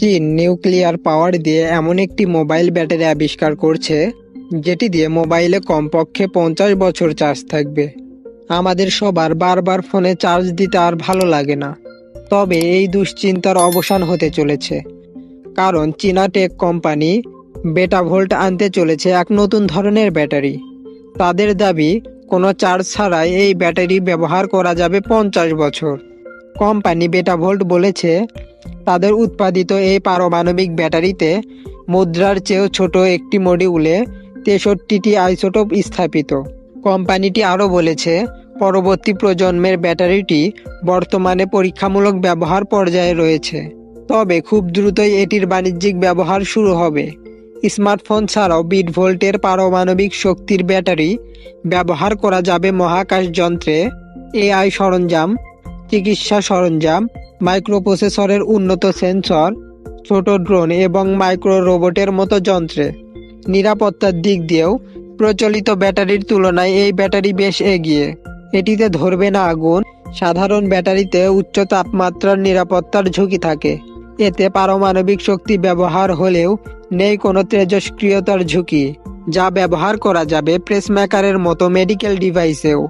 চীন nuclear power দিয়ে এমন একটি মোবাইল ব্যাটারি আবিষ্কার করছে, যেটি দিয়ে মোবাইলে কমপক্ষে পঞ্চাশ বছর চার্জ থাকবে। আমাদের সবার বারবার ফোনে চার্জ দিতে আর ভালো লাগে না। তবে এই দুশ্চিন্তার অবসান হতে চলেছে। কারণ চীনা টেক কোম্পানি বেটা ভোল্ট আনতে চলেছে এক নতুন ধরনের ব্যাটারি। তাদের দাবি, কোনো চার্জ ছাড়াই এই ব্যাটারি ব্যবহার করা যাবে পঞ্চাশ বছর। কোম্পানি বেটা ভোল্ট বলেছে তাদের উৎপাদিত এই পারমাণবিক ব্যাটারিতে মুদ্রার চেয়েও ছোট একটি মডিউলে তেষট্টিটি আইসোটোপ স্থাপিত। কোম্পানিটি আরও বলেছে, পরবর্তী প্রজন্মের ব্যাটারিটি বর্তমানে পরীক্ষামূলক ব্যবহার পর্যায়ে রয়েছে। তবে খুব দ্রুতই এটির বাণিজ্যিক ব্যবহার শুরু হবে। স্মার্টফোন ছাড়াও বিট ভোল্টের পারমাণবিক শক্তির ব্যাটারি ব্যবহার করা যাবে মহাকাশ যন্ত্রে, এআই সরঞ্জাম চিকিৎসা সরঞ্জাম, মাইক্রোপ্রসেসরের উন্নত সেন্সর, ছোট ড্রোন এবং মাইক্রো রোবটের মতো যন্ত্রে। নিরাপত্তার দিক দিয়েও প্রচলিত ব্যাটারির তুলনায় এই ব্যাটারি বেশ এগিয়ে। এটিতে ধরবে না আগুন, সাধারণ ব্যাটারিতে উচ্চ তাপমাত্রার নিরাপত্তার ঝুঁকি থাকে। এতে পারমাণবিক শক্তি ব্যবহার হলেও নেই কোনো তেজস্ক্রিয়তার ঝুঁকি, যা ব্যবহার করা যাবে প্রেসমেকারের মতো মেডিকেল ডিভাইসেও।